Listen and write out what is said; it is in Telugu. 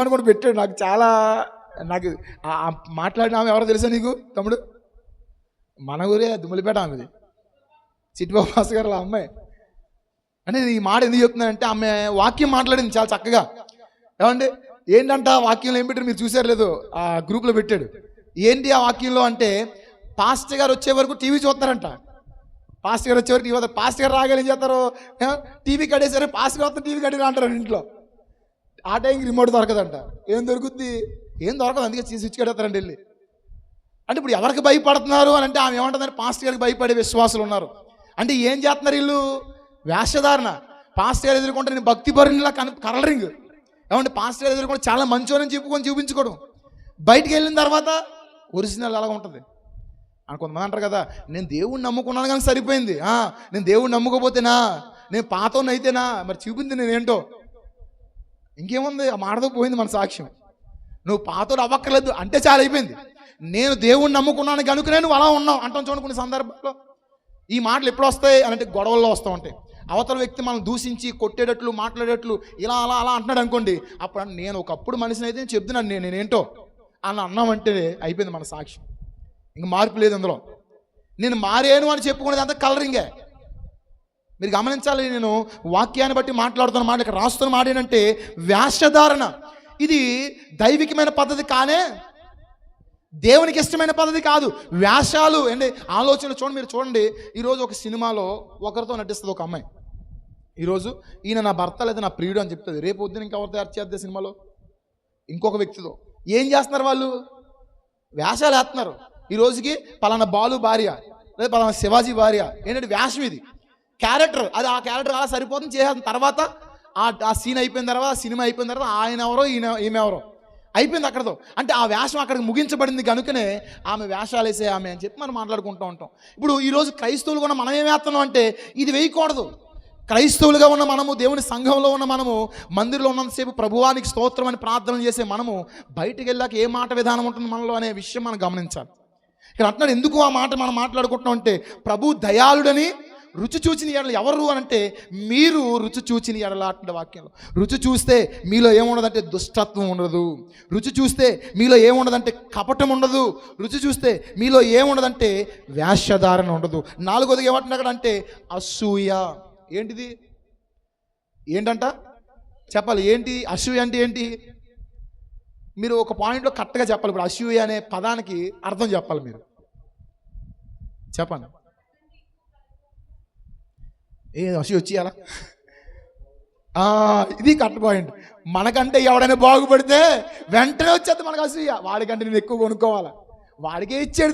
అని కూడా పెట్టాడు. నాకు చాలా నాకు మాట్లాడిన ఆమె ఎవరో తెలుసా నీకు తమ్ముడు? మన ఊరే దుమ్ములపేట ఆమెది. చిట్టిబాబు భాస్ గారు అమ్మాయి. అంటే ఈ మాట ఎందుకు చెప్తున్నానంటే ఆమె వాక్యం మాట్లాడింది చాలా చక్కగా. ఏమండి? ఏంటంట ఆ వాక్యంలో ఏం పెట్టారు మీరు చూసారు లేదు ఆ గ్రూప్లో పెట్టాడు. ఏంటి ఆ వాక్యంలో అంటే పాస్టర్ గారు వచ్చే వరకు టీవీ చూస్తారంట. పాస్టర్ గారు వచ్చే వరకు టీవీ పాస్టర్ గారు రాగానే ఏం చేస్తారు? టీవీ కడేసారు పాస్టర్ గారు వస్తే టీవీ కడిగా అంటారు ఇంట్లో. ఆ టైంకి రిమోట్ దొరకదంట. ఏం దొరుకుద్ది? ఏం దొరకదు అందుకే స్విచ్ కడేస్తారండి వెళ్ళి. అంటే ఇప్పుడు ఎవరికి భయపడుతున్నారు అని అంటే ఆమె ఏమంటుందని పాస్టర్ గారికి భయపడే విశ్వాసులు ఉన్నారు. అంటే ఏం చేస్తున్నారు వీళ్ళు? వేషధారణ. పాస్టర్ గారు ఎదుర్కొంటే నేను భక్తి భరినిలా కన కలరింగ్. ఏమంటే పాస్టర్ గారు ఎదుర్కొంటే చాలా మంచోనని చెప్పుకొని చూపించుకోవడం. బయటికి వెళ్ళిన తర్వాత ఒరిజినల్ అలాగ ఉంటుంది. అని కొంతమంది అంటారు కదా నేను దేవుణ్ణి నమ్ముకున్నాను కానీ సరిపోయింది. నేను దేవుణ్ణి నమ్ముకోపోతేనా? నేను పాతోని అయితేనా మరి చూపింది నేనేంటో? ఇంకేముంది? ఆ మాటతో పోయింది మన సాక్ష్యం. నువ్వు పాతోడు అవ్వక్కర్లేదు అంటే చాలా అయిపోయింది. నేను దేవుణ్ణి నమ్ముకున్నాను కనుకనే నువ్వు అలా ఉన్నావు అంటాం చూడండి కొన్ని సందర్భాల్లో. ఈ మాటలు ఎప్పుడు వస్తాయి అంటే గొడవల్లో వస్తూ ఉంటాయి. అవతల వ్యక్తి మనం దూషించి కొట్టేటట్లు మాట్లాడేటట్లు ఇలా అలా అలా అంటున్నాడు అనుకోండి అప్పుడు నేను ఒకప్పుడు మనిషిని అయితే చెప్తున్నాను నేను నేనేంటో అని అన్నామంటే అయిపోయింది మన సాక్ష్యం. ఇంక మార్పు లేదు అందులో. నేను మారేను అని చెప్పుకునేది అంతా కలరింగే మీరు గమనించాలి నేను వాక్యాన్ని బట్టి మాట్లాడుతున్న మాట ఇక్కడ రాస్తున్న మాట ఏంటంటే వేషధారణ ఇది దైవికమైన పద్ధతి కానే దేవునికి ఇష్టమైన పద్ధతి కాదు. వేషాలు అంటే ఆలోచనలు చూడండి మీరు చూడండి. ఈరోజు ఒక సినిమాలో ఒకరితో నటిస్తుంది ఒక అమ్మాయి. ఈరోజు ఈయన నా భర్త లేదా నా ప్రియుడు అని చెప్తుంది. రేపు పొద్దున ఇంకెవరితో యాడ్ చేద్దే సినిమాలో? ఇంకొక వ్యక్తితో. ఏం చేస్తున్నారు వాళ్ళు? వేషాలు వేస్తున్నారు. ఈ రోజుకి పలానా బాలు భార్య లేదా పలానా శివాజీ భార్య. ఏంటంటే వేషం ఇది. క్యారెక్టర్. అది ఆ క్యారెక్టర్ అలా సరిపోతుంది. చేసిన తర్వాత ఆ ఆ సీన్ అయిపోయిన తర్వాత ఆ సినిమా అయిపోయిన తర్వాత ఆయన ఎవరో ఈయన ఈమె ఎవరో. అయిపోయింది అక్కడతో. అంటే ఆ వేషం అక్కడికి ముగించబడింది కనుకనే ఆమె వేషాలు వేసే ఆమె అని చెప్పి మనం మాట్లాడుకుంటూ ఉంటాం. ఇప్పుడు ఈరోజు క్రైస్తవులు కూడా మనం ఏం వేస్తున్నాం అంటే ఇది వేయకూడదు. క్రైస్తవులుగా ఉన్న మనము దేవుని సంఘంలో ఉన్న మనము మందిరంలో ఉన్నంతసేపు ప్రభువానికి స్తోత్రం అని ప్రార్థన చేసే మనము బయటికి వెళ్ళాక ఏ మాట విధానం ఉంటుంది మనలో అనే విషయం మనం గమనించాలి. ఇక్కడ అంటున్నాడు ఎందుకు ఆ మాట మనం మాట్లాడుకుంటున్నాం అంటే ప్రభు దయాళుడని రుచి చూచిన ఎడలు ఎవరు అని అంటే మీరు రుచి చూచిన ఎడల అంటున్న వాక్యంలో. రుచి చూస్తే మీలో ఏముండదంటే దుష్టత్వం ఉండదు. రుచి చూస్తే మీలో ఏముండదంటే కపటం ఉండదు. రుచి చూస్తే మీలో ఏముండదంటే వేషధారణ ఉండదు. నాలుగోది ఏమంటున్నా అంటే అసూయ. ఏంటిది? ఏంటంట? చెప్పాలి. ఏంటి? అసూయ అంటే ఏంటి? మీరు ఒక పాయింట్లో కరెక్ట్గా చెప్పాలి. ఇప్పుడు అసూయ అనే పదానికి అర్థం చెప్పాలి మీరు. చెప్పండి. ఏ వచ్చి వచ్చేయాలా ఆ, ఇది కరెక్ట్ పాయింట్ మనకంటే ఎవడైనా బాగుపడితే వెంటనే వచ్చేది మనకు అసూయ. వాడికంటే నేను ఎక్కువ కొనుక్కోవాలా? వాడికే ఇచ్చేది.